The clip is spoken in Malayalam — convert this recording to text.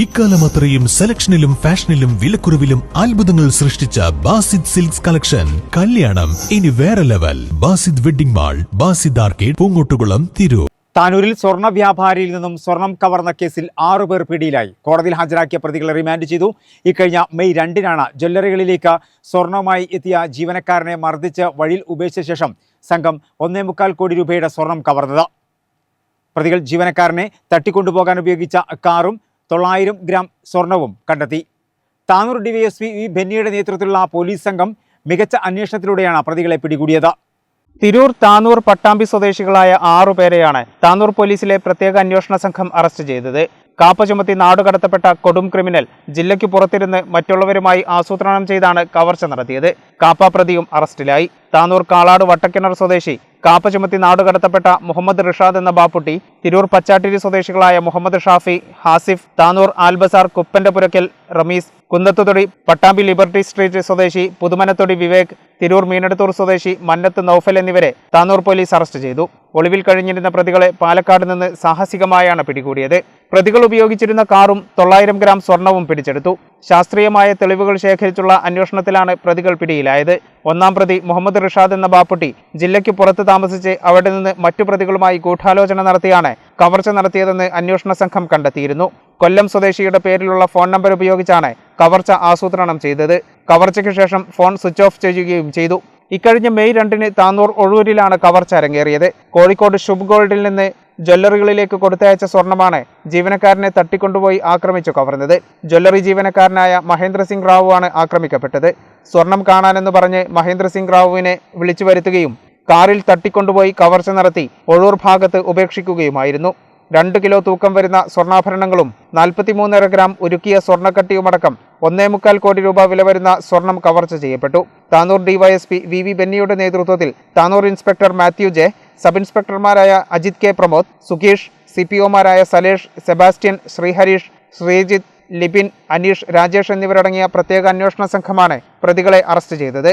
ഇക്കാലം അത്രയും സെലക്ഷനിലും ഫാഷനിലും വിലക്കുറവിലും അത്ഭുതങ്ങൾ സൃഷ്ടിച്ച ബാസിദ് സിൽക്സ് കളക്ഷൻ. കല്യാണം ഇനി വേറെ level. Basid wedding mall Basid arcade Poongottukulam Tirur. താനൂരിൽ സ്വർണ വ്യാപാരിയിൽ നിന്നും സ്വർണം കവർന്ന കേസിൽ ആറുപേർ പിടിയിലായി. കോടതിയിൽ ഹാജരാക്കിയ പ്രതികളെ റിമാൻഡ് ചെയ്തു. ഇക്കഴിഞ്ഞ മെയ് രണ്ടിനാണ് ജ്വല്ലറികളിലേക്ക് സ്വർണവുമായി എത്തിയ ജീവനക്കാരനെ മർദ്ദിച്ച് വഴിയിൽ ഉപേക്ഷിച്ച ശേഷം സംഘം ഒന്നേ മുക്കാൽ കോടി രൂപയുടെ സ്വർണം കവർന്നത്. പ്രതികൾ ജീവനക്കാരനെ തട്ടിക്കൊണ്ടുപോകാൻ ഉപയോഗിച്ച കാറും തൊള്ളായിരം ഗ്രാം സ്വർണവും കണ്ടെത്തി. താനൂർ ഡിവൈഎസ്പി വി ബെന്നിയുടെ നേതൃത്വത്തിലുള്ള പോലീസ് സംഘം മികച്ച അന്വേഷണത്തിലൂടെയാണ് പ്രതികളെ പിടികൂടിയത്. തിരൂർ താനൂർ പട്ടാമ്പി സ്വദേശികളായ ആറുപേരെയാണ് താനൂർ പോലീസിലെ പ്രത്യേക അന്വേഷണ സംഘം അറസ്റ്റ് ചെയ്തത്. കാപ്പ ചുമത്തി നാടുകടത്തപ്പെട്ട കൊടും ക്രിമിനൽ ജില്ലയ്ക്ക് പുറത്തിരുന്ന് മറ്റുള്ളവരുമായി ആസൂത്രണം ചെയ്താണ് കവർച്ച നടത്തിയത്. കാപ്പ പ്രതിയും അറസ്റ്റിലായി. താനൂർ കാളാട് വട്ടക്കിണർ സ്വദേശി കാപ്പ ചുമത്തി നാടുകടത്തപ്പെട്ട മുഹമ്മദ് റിഷാദ് എന്ന ബാപ്പുട്ടി തിരൂർ പച്ചാട്ടിരി സ്വദേശികളായ മുഹമ്മദ് ഷാഫി ഹാസിഫ് താനൂർ ആൽബസാർ കുപ്പന്റെ പുരക്കൽ റമീസ് കുന്നത്തുതൊടി പട്ടാമ്പി ലിബർട്ടി സ്ട്രീറ്റ് സ്വദേശി പുതുമനത്തൊടി വിവേക് തിരൂർ മീനടത്തൂർ സ്വദേശി മന്നത്ത് നൌഫൽ എന്നിവരെ താനൂർ പോലീസ് അറസ്റ്റ് ചെയ്തു. ഒളിവിൽ കഴിഞ്ഞിരുന്ന പ്രതികളെ പാലക്കാട് നിന്ന് സാഹസികമായാണ് പിടികൂടിയത്. പ്രതികൾ ഉപയോഗിച്ചിരുന്ന കാറും തൊള്ളായിരം ഗ്രാം സ്വർണവും പിടിച്ചെടുത്തു. ശാസ്ത്രീയമായ തെളിവുകൾ ശേഖരിച്ചുള്ള അന്വേഷണത്തിലാണ് പ്രതികൾ പിടിയിലായത്. ഒന്നാം പ്രതി മുഹമ്മദ് റിഷാദ് എന്ന ബാപ്പുട്ടി ജില്ലയ്ക്ക് പുറത്ത് താമസിച്ച് അവിടെ നിന്ന് മറ്റു പ്രതികളുമായി ഗൂഢാലോചന നടത്തിയാണ് കവർച്ച നടത്തിയതെന്ന് അന്വേഷണ സംഘം കണ്ടെത്തിയിരുന്നു. കൊല്ലം സ്വദേശിയുടെ പേരിലുള്ള ഫോൺ നമ്പർ ഉപയോഗിച്ചാണ് കവർച്ച ആസൂത്രണം ചെയ്തത്. കവർച്ചയ്ക്ക് ശേഷം ഫോൺ സ്വിച്ച് ഓഫ് ചെയ്യുകയും ചെയ്തു. ഇക്കഴിഞ്ഞ മെയ് രണ്ടിന് താന്നൂർ ഒഴൂരിലാണ് കവർച്ച അരങ്ങേറിയത്. കോഴിക്കോട് ശുഭ് ഗോൾഡിൽ നിന്ന് ജ്വല്ലറികളിലേക്ക് കൊടുത്തയച്ച സ്വർണമാണ് ജീവനക്കാരനെ തട്ടിക്കൊണ്ടുപോയി ആക്രമിച്ചു കവർന്നത്. ജ്വല്ലറി ജീവനക്കാരനായ മഹേന്ദ്ര സിംഗ് റാവുവാണ് ആക്രമിക്കപ്പെട്ടത്. സ്വർണം കാണാനെന്ന് പറഞ്ഞ് മഹേന്ദ്ര സിംഗ് റാവുവിനെ വിളിച്ചു വരുത്തുകയും കാറിൽ തട്ടിക്കൊണ്ടുപോയി കവർച്ച നടത്തി ഒഴൂർ ഭാഗത്ത് ഉപേക്ഷിക്കുകയുമായിരുന്നു. രണ്ട് കിലോ തൂക്കം വരുന്ന സ്വർണാഭരണങ്ങളും നാൽപ്പത്തിമൂന്നര ഗ്രാം ഉരുക്കിയ സ്വർണക്കട്ടിയുമടക്കം ഒന്നേ മുക്കാൽ കോടി രൂപ വില വരുന്ന സ്വർണം കവർച്ച ചെയ്യപ്പെട്ടു. താനൂർ ഡിവൈഎസ്പി വി വി ബെന്നിയുടെ നേതൃത്വത്തിൽ Tanur inspector Mathew J sub ഇൻസ്പെക്ടർമാരായ Ajith K Pramod Sukheesh C P ഒമാരായ Salesh Sebastian Sreeharish Sreejith Libin Aneesh Rajesh എന്നിവരടങ്ങിയ പ്രത്യേക അന്വേഷണ സംഘമാണ് പ്രതികളെ അറസ്റ്റ് ചെയ്തത്.